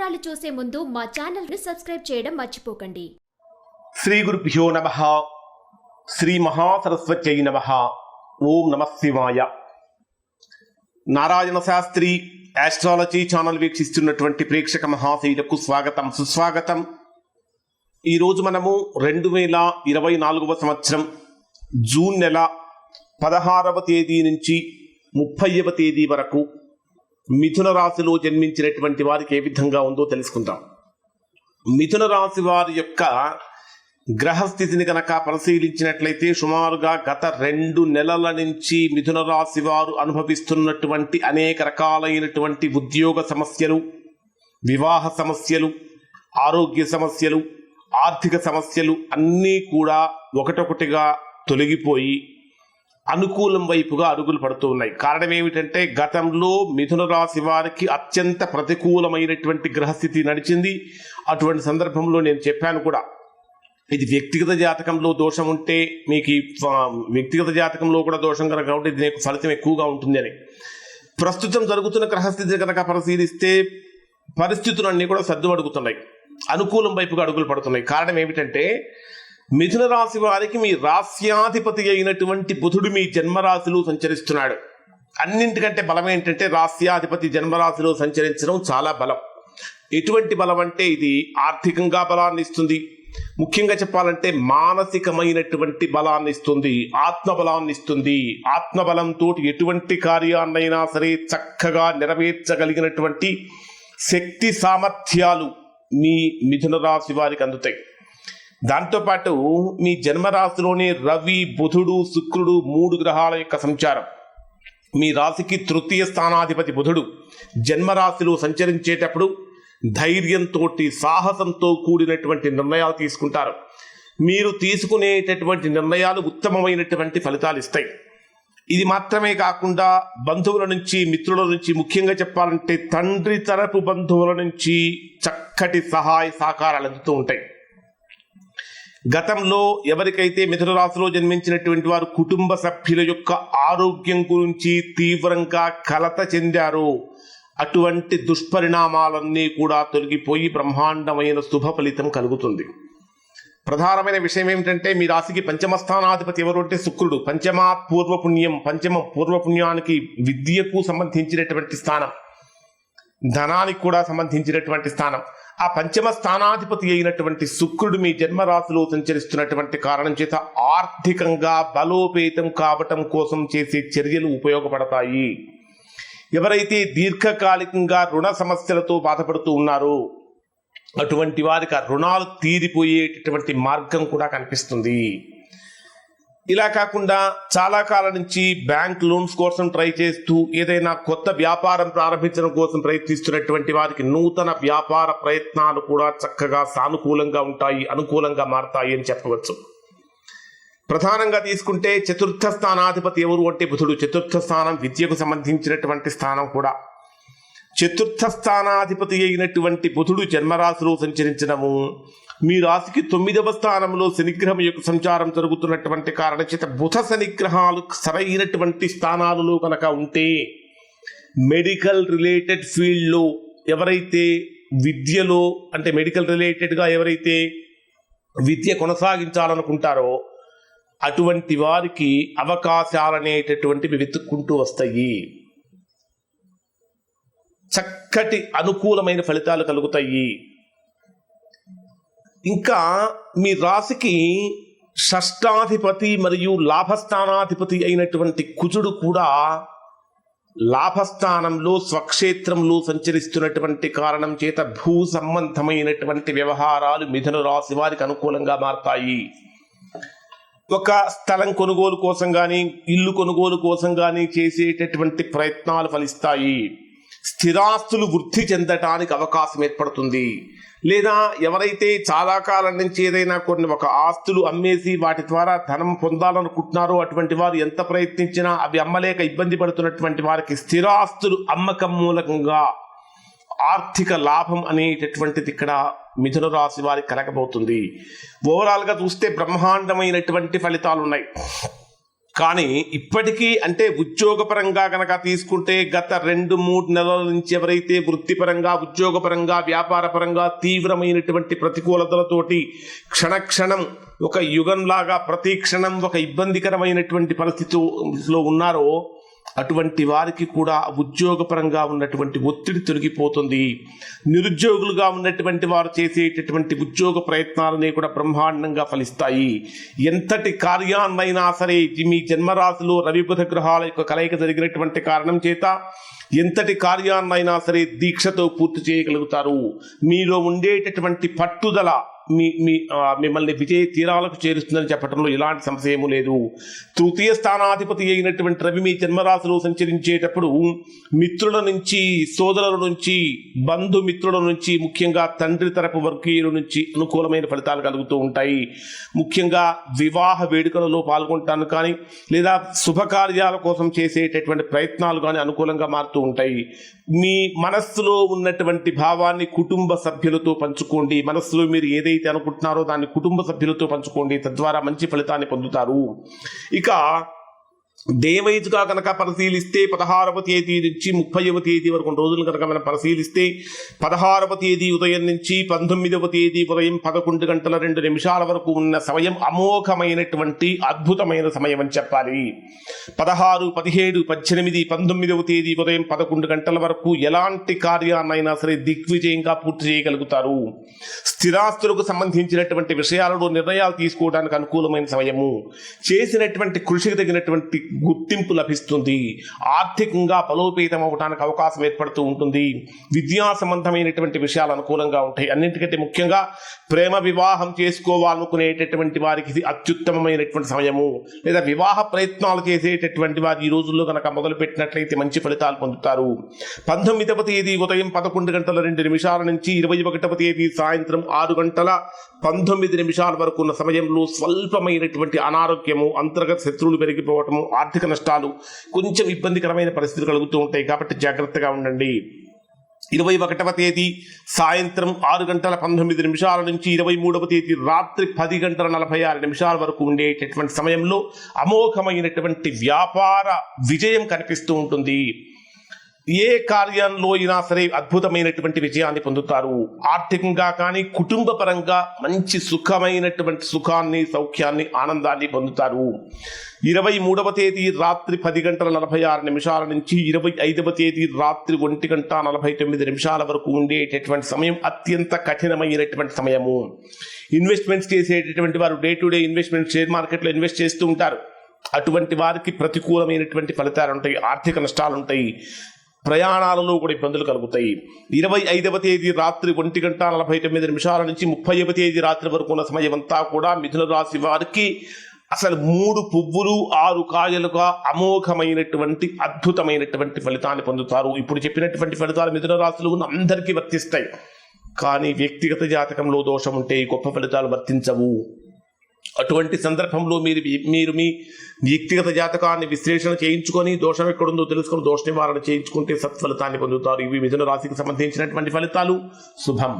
వివరాలు చూసే ముందు మా ఛానల్ని సబ్స్క్రైబ్ చేయడం మర్చిపోకండి. శ్రీ గురుభ్యో నమ. శ్రీ మహాసరస్వత్యై నమ. ఓం నమ శివాయ. నారాయణ శాస్త్రి ఆస్ట్రాలజీ ఛానల్ వీక్షిస్తున్నటువంటి ప్రేక్షక మహాశైలకు స్వాగతం సుస్వాగతం. ఈరోజు మనము రెండు వేల ఇరవై నాలుగవ సంవత్సరం జూన్ నెల పదహారవ తేదీ నుంచి ముప్పైవ తేదీ వరకు మిథున రాశిలో జన్మించినటువంటి వారికి ఏ విధంగా ఉందో తెలుసుకుందాం. మిథున రాశి వారి యొక్క గ్రహస్థితిని కనుక పరిశీలించినట్లయితే సుమారుగా గత రెండు నెలల నుంచి మిథున రాశి వారు అనుభవిస్తున్నటువంటి అనేక రకాలైనటువంటి ఉద్యోగ సమస్యలు వివాహ సమస్యలు ఆరోగ్య సమస్యలు ఆర్థిక సమస్యలు అన్నీ కూడా ఒకటొకటిగా తొలగిపోయి అనుకూలం వైపుగా అడుగులు పడుతూ ఉన్నాయి. కారణం ఏమిటంటే గతంలో మిథున రాశి వారికి అత్యంత ప్రతికూలమైనటువంటి గ్రహస్థితి నడిచింది. అటువంటి సందర్భంలో నేను చెప్పాను కూడా ఇది వ్యక్తిగత జాతకంలో దోషం ఉంటే మీకు వ్యక్తిగత జాతకంలో కూడా దోషం కనుక ఉంటే ఇది ఫలితం ఎక్కువగా ఉంటుంది అని. ప్రస్తుతం జరుగుతున్న గ్రహస్థితి కనుక పరిశీలిస్తే పరిస్థితులన్నీ కూడా సర్దుమడుగుతున్నాయి అనుకూలం వైపుగా అడుగులు పడుతున్నాయి. కారణం ఏమిటంటే మిథున రాశి వారికి మీ రాస్యాధిపతి అయినటువంటి బుధుడు మీ జన్మరాశిలో సంచరిస్తున్నాడు. అన్నింటికంటే బలం ఏంటంటే రాస్యాధిపతి జన్మరాశిలో సంచరించడం చాలా బలం. ఎటువంటి బలం అంటే ఇది ఆర్థికంగా బలాన్ని ఇస్తుంది. ముఖ్యంగా చెప్పాలంటే మానసికమైనటువంటి బలాన్ని ఇస్తుంది. ఆత్మబలాన్ని ఇస్తుంది. ఆత్మబలంతో ఎటువంటి కార్యాన్నైనా సరే చక్కగా నెరవేర్చగలిగినటువంటి శక్తి సామర్థ్యాలు మీ మిథున రాశి వారికి అందుతాయి. దాంతోపాటు మీ జన్మరాశిలోనే రవి బుధుడు శుక్రుడు మూడు గ్రహాల యొక్క సంచారం. మీ రాశికి తృతీయ స్థానాధిపతి బుధుడు జన్మరాశిలో సంచరించేటప్పుడు ధైర్యంతో సాహసంతో కూడినటువంటి నిర్ణయాలు తీసుకుంటారు. మీరు తీసుకునేటటువంటి నిర్ణయాలు ఉత్తమమైనటువంటి ఫలితాలు ఇస్తాయి. ఇది మాత్రమే కాకుండా బంధువుల నుంచి మిత్రుల నుంచి ముఖ్యంగా చెప్పాలంటే తండ్రి తరపు బంధువుల నుంచి చక్కటి సహాయ సహకారాలు అందుతూ ఉంటాయి. గతంలో ఎవరికైతే మిథునరాశిలో జన్మించినటువంటి వారు కుటుంబ సభ్యుల యొక్క ఆరోగ్యం గురించి తీవ్రంగా కలత చెందారో అటువంటి దుష్పరిణామాలన్నీ కూడా తొలగిపోయి బ్రహ్మాండమైన శుభ ఫలితం కలుగుతుంది. ప్రధానమైన విషయం ఏమిటంటే మీ రాశికి పంచమ స్థానాధిపతి ఎవరు అంటే శుక్రుడు. పంచమ పూర్వపుణ్యం పంచమ పూర్వపుణ్యానికి విద్యకు సంబంధించినటువంటి స్థానం. ధనానికి కూడా సంబంధించినటువంటి స్థానం. ఆ పంచమ స్థానాధిపతి అయినటువంటి శుక్రుడు మీ జన్మరాశిలో సంచరిస్తున్నటువంటి కారణం చేత ఆర్థికంగా బలోపేతం కావటం కోసం చేసే చర్యలు ఉపయోగపడతాయి. ఎవరైతే దీర్ఘకాలికంగా రుణ సమస్యలతో బాధపడుతూ ఉన్నారో అటువంటి వారికి ఆ రుణాలు తీరిపోయేటటువంటి మార్గం కూడా కనిపిస్తుంది. ఇలా కాకుండా చాలా కాలం నుంచి బ్యాంక్ లోన్స్ కోసం ట్రై చేస్తూ ఏదైనా కొత్త వ్యాపారం ప్రారంభించడం కోసం ప్రయత్నిస్తున్నటువంటి వారికి నూతన వ్యాపార ప్రయత్నాలు కూడా చక్కగా సానుకూలంగా ఉంటాయి అనుకూలంగా మారతాయి అని చెప్పవచ్చు. ప్రధానంగా తీసుకుంటే చతుర్థ స్థానాధిపతి ఎవరు అంటే బుధుడు. చతుర్థ స్థానం విద్యకు సంబంధించినటువంటి స్థానం కూడా. చతుర్థ స్థానాధిపతి అయినటువంటి బుధుడు జన్మరాశిలో సంచరించడము మీ రాశికి తొమ్మిదవ స్థానంలో శనిగ్రహం యొక్క సంచారం జరుగుతున్నటువంటి కారణచేత బుధ శనిగ్రహాలు సరైనటువంటి స్థానాలలో కనుక ఉంటే మెడికల్ రిలేటెడ్ ఫీల్డ్లో ఎవరైతే విద్యలో అంటే మెడికల్ రిలేటెడ్గా ఎవరైతే విద్య కొనసాగించాలనుకుంటారో అటువంటి వారికి అవకాశాలు అనేటటువంటివి వెతుక్కుంటూ వస్తాయి. చక్కటి అనుకూలమైన ఫలితాలు కలుగుతాయి. ఇంకా మీ రాశికి షష్టాధిపతి మరియు లాభస్థానాధిపతి అయినటువంటి కుజుడు కూడా లాభస్థానంలో స్వక్షేత్రంలో సంచరిస్తున్నటువంటి కారణం చేత భూ సంబంధమైనటువంటి వ్యవహారాలు మిథున రాశి వారికి అనుకూలంగా మారతాయి. ఒక స్థలం కొనుగోలు కోసం కానీ ఇల్లు కొనుగోలు కోసం కానీ చేసేటటువంటి ప్రయత్నాలు ఫలిస్తాయి. స్థిరాస్తులు వృద్ధి చెందటానికి అవకాశం ఏర్పడుతుంది. లేదా ఎవరైతే చాలా కాలం నుంచి ఏదైనా కొన్ని ఒక ఆస్తులు అమ్మేసి వాటి ద్వారా ధనం పొందాలనుకుంటున్నారో అటువంటి వారు ఎంత ప్రయత్నించినా అవి అమ్మలేక ఇబ్బంది పడుతున్నటువంటి వారికి స్థిరాస్తులు అమ్మకం మూలకంగా ఆర్థిక లాభం అనేటటువంటిది ఇక్కడ మిథున రాశి వారికి కలగబోతుంది. ఓవరాల్గా చూస్తే బ్రహ్మాండమైనటువంటి ఫలితాలు ఉన్నాయి కానీ ఇప్పటికీ అంటే ఉద్యోగపరంగా కనుక తీసుకుంటే గత రెండు మూడు నెలల నుంచి ఎవరైతే వృత్తిపరంగా ఉద్యోగపరంగా వ్యాపారపరంగా తీవ్రమైనటువంటి ప్రతికూలతలతోటి క్షణక్షణం ఒక యుగంలాగా ప్రతి క్షణం ఒక ఇబ్బందికరమైనటువంటి పరిస్థితిలో ఉన్నారో అటువంటి వారికి కూడా ఉద్యోగపరంగా ఉన్నటువంటి ఒత్తిడి తొలగిపోతుంది. నిరుద్యోగులుగా ఉన్నటువంటి వారు చేసేటటువంటి ఉద్యోగ ప్రయత్నాలని కూడా బ్రహ్మాండంగా ఫలిస్తాయి. ఎంతటి కార్యాన్నైనా సరే మీ జన్మరాశిలో రవిబుధ గ్రహాల యొక్క కలయిక జరిగినటువంటి కారణం చేత ఎంతటి కార్యాన్నైనా సరే దీక్షతో పూర్తి చేయగలుగుతారు. మీలో ఉండేటటువంటి పట్టుదల మీ మీ మిమ్మల్ని విజయ తీరాలకు చేరుస్తుందని చెప్పడంలో ఎలాంటి సమస్య ఏమూ లేదు. తృతీయ స్థానాధిపతి అయినటువంటి రవి మీ జన్మరాశిలో సంచరించేటప్పుడు మిత్రుల నుంచి సోదరుల నుంచి బంధుమిత్రుల నుంచి ముఖ్యంగా తండ్రి తరపు వర్గీయుల నుంచి అనుకూలమైన ఫలితాలు కలుగుతూ ఉంటాయి. ముఖ్యంగా వివాహ వేడుకలలో పాల్గొంటాను కానీ లేదా శుభకార్యాల కోసం చేసేటటువంటి ప్రయత్నాలు కానీ అనుకూలంగా మారుతూ ఉంటాయి. మీ మనస్సులో ఉన్నటువంటి భావాన్ని కుటుంబ సభ్యులతో పంచుకోండి. మనస్సులో మీరు ఏదైతే అనుకుంటున్నారో దాన్ని కుటుంబ సభ్యులతో పంచుకోండి తద్వారా మంచి ఫలితాన్ని పొందుతారు. ఇక దేవైజ్గా కనుక పరిశీలిస్తే పదహారవ తేదీ నుంచి ముప్పైవ తేదీ వరకు రోజులు కనుక మనం పరిశీలిస్తే పదహారవ తేదీ ఉదయం నుంచి పంతొమ్మిదవ తేదీ ఉదయం పదకొండు గంటల రెండు నిమిషాల వరకు ఉన్న సమయం అమోఘమైనటువంటి అద్భుతమైన సమయం అని చెప్పాలి. పదహారు పదిహేడు పద్దెనిమిది పంతొమ్మిదవ తేదీ ఉదయం పదకొండు గంటల వరకు ఎలాంటి కార్యాన్నైనా సరే దిగ్విజయంగా పూర్తి చేయగలుగుతారు. స్థిరాస్తులకు సంబంధించినటువంటి విషయాలలో నిర్ణయాలు తీసుకోవడానికి అనుకూలమైన సమయము. చేసినటువంటి కృషికి తగినటువంటి గుర్తింపు లభిస్తుంది. ఆర్థికంగా బలోపేతం అవడానికి అవకాశం ఏర్పడుతూ ఉంటుంది. విద్యా సంబంధమైనటువంటి విషయాలు అనుకూలంగా ఉంటాయి. అన్నింటికంటే ముఖ్యంగా ప్రేమ వివాహం చేసుకోవాలనుకునేటటువంటి వారికి ఇది అత్యుత్తమమైనటువంటి సమయము. లేదా వివాహ ప్రయత్నాలు చేసేటటువంటి వారు ఈ రోజుల్లో కనుక మొదలు పెట్టినట్లయితే మంచి ఫలితాలు పొందుతారు. పంతొమ్మిదవ తేదీ ఉదయం పదకొండు గంటల రెండు నిమిషాల నుంచి ఇరవై ఒకటవ తేదీ సాయంత్రం ఆరు గంటల పంతొమ్మిది నిమిషాల వరకు ఉన్న సమయంలో స్వల్పమైనటువంటి అనారోగ్యము అంతర్గత శత్రువులు పెరిగిపోవటము ఆర్థిక నష్టాలు కొంచెం ఇబ్బందికరమైన పరిస్థితులు కలుగుతూ ఉంటాయి. కాబట్టి జాగ్రత్తగా ఉండండి. ఇరవై ఒకటవ తేదీ సాయంత్రం ఆరు గంటల పంతొమ్మిది నిమిషాల నుంచి ఇరవై మూడవ తేదీ రాత్రి పది గంటల నలభై ఆరు నిమిషాల వరకు ఉండేటటువంటి సమయంలో అమోఘమైనటువంటి వ్యాపార విజయం కనిపిస్తూ ఉంటుంది. ఏ కార్యంలో అయినా సరే అద్భుతమైనటువంటి విజయాన్ని పొందుతారు. ఆర్థికంగా కానీ కుటుంబ పరంగా మంచి సుఖమైనటువంటి సుఖాన్ని సౌఖ్యాన్ని ఆనందాన్ని పొందుతారు. ఇరవై మూడవ తేదీ రాత్రి పది గంటల నలభై ఆరు నిమిషాల నుంచి ఇరవై ఐదవ తేదీ రాత్రి ఒంటి గంట నలభై తొమ్మిది నిమిషాల వరకు ఉండేటటువంటి సమయం అత్యంత కఠినమైనటువంటి సమయము. ఇన్వెస్ట్మెంట్స్ చేసేటటువంటి వారు day to day investment share మార్కెట్లో ఇన్వెస్ట్ చేస్తూ ఉంటారు. అటువంటి వారికి ప్రతికూలమైనటువంటి ఫలితాలు ఉంటాయి ఆర్థిక నష్టాలు ఉంటాయి ప్రయాణాలలో కూడా ఇబ్బందులు కలుగుతాయి. ఇరవై ఐదవ తేదీ రాత్రి ఒంటి గంట నలభై తొమ్మిది నిమిషాల నుంచి ముప్పైవ తేదీ రాత్రి వరకు ఉన్న సమయమంతా కూడా మిథున రాశి వారికి అసలు మూడు పువ్వులు ఆరు కాయలుగా అమోఘమైనటువంటి అద్భుతమైనటువంటి ఫలితాన్ని పొందుతారు. ఇప్పుడు చెప్పినటువంటి ఫలితాలు మిథున రాశులు ఉన్న అందరికీ వర్తిస్తాయి. కానీ వ్యక్తిగత జాతకంలో దోషం ఉంటే గొప్ప ఫలితాలు వర్తించవు. అటువంటి సందర్భంలో మీరు మీరు మీ వ్యక్తిగత జాతకాన్ని విశ్లేషణ చేయించుకొని దోషం ఎక్కడుందో తెలుసుకొని దోష నివారణ చేయించుకుంటే సత్ఫలితాన్ని పొందుతారు. ఇవి మిథున రాశికి సంబంధించినటువంటి ఫలితాలు. శుభం.